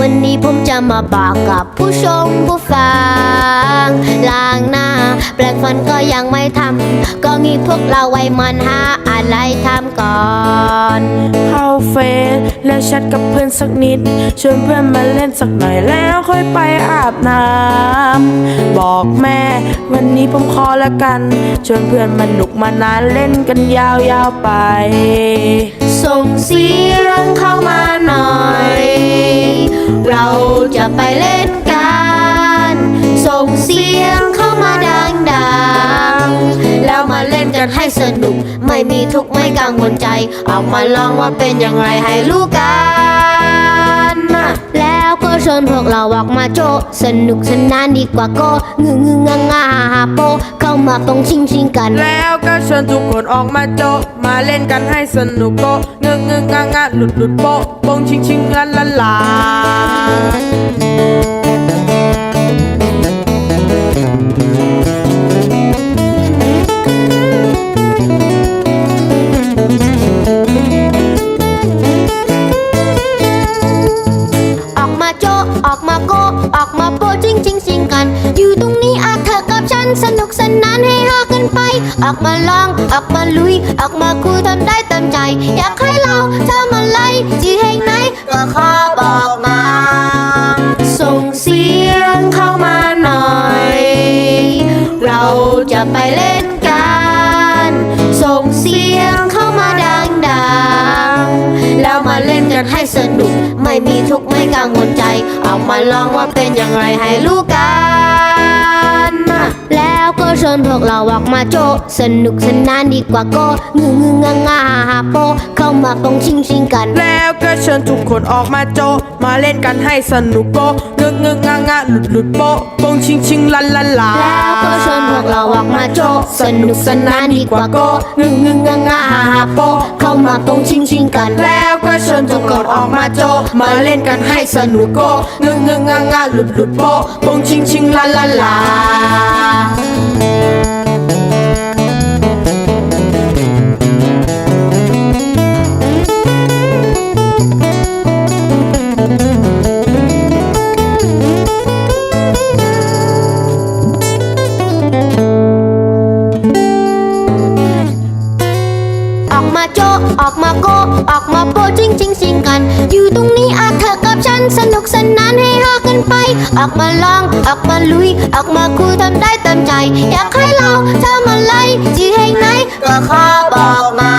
วันนี้ผมจะมาบอกกับผู้ชมผู้ฟังล้างหน้า แปรงฟันก็ยังไม่ทำก็งี้พวกเราไว้มันหาอะไรทำก่อนเข้าเฟซแล้วแชทกับเพื่อนสักนิดชวนเพื่อนมาเล่นสักหน่อยแล้วค่อยไปอาบน้ำบอกแม่ วันนี้ผมขอละกันชวนเพื่อนมาหนุกมานานเล่นกันยาวๆไป ส่งเสียงเข้ามาหน่อย เราจะไปเล่นกัน ส่งเสียงเข้ามาดังๆ แล้วมาเล่นกันให้สนุก ไม่มีทุกข์ไม่กังวลใจออกมาลองว่าเป็นอย่างไรให้รู้กันแล้วก็ชวนพวกเราออกมาโจะสนุกสนานดีกว่าก็งึงงงงาากต้องชิงชิงกัน แล้วก็ชวนทุกคนออกมาโจะมาเล่นกันให้สนุกโกะงึงเงึงงางะหลุดหลุดโปะโปงชิงชิงลันลันลา นุกสนให้ฮากันไป ออกมาลอง ออกมาลุย ออกมาคุยทำได้เต็มใจ อยากให้เราทำอะไรที่แห่งไหนก็ขอบอกมา ส่งเสียงเข้ามาหน่อย เราจะไปเล่นกัน ส่งเสียงเข้ามาดังๆ แล้วมาเล่นกันให้สนุก ไม่มีทุกข์ไม่กังวลใจ ออกมาลองว่าเป็นอย่างไรให้รู้กันแล้วก็ ชวนพวกเราออกมาโจะสนุกสนานดีกว่าก็งึงงึงงางาหาหาโปะเข้ามาปองชิงชิงกัน แล้วก็เชิญทุกคนออกมาโจะมาเล่นกันให้สนุกโกะงึงงึงงางะหลุดหลุดโปะโปงชิงชิงลันลันลาแล้วก็ชวนพวกเราออกมาโจะสนุกสนานดีกว่าก็งึงงึงงางาหาหาโปะเข้ามาปองชิงชิงกัน แล้วก็เชิญทุกคนออกมาโจะมาเล่นกันให้สนุกโกะงึงงึงงางะหลุดหลุดโปะโปงชิงชิงลันลันลา ออกมาโจออกมาโก ออกมาโปจริงจริงสิงกัน อยู่ตรงนี้อาเธอกับฉันสนุกสนานให้ฮากันไป ออกมาลอง ออกมาลุย ออกมาคุยทำได้ ใจ อยากให้เราทำอะไรที่แห่งไหนก็ขอบอกมา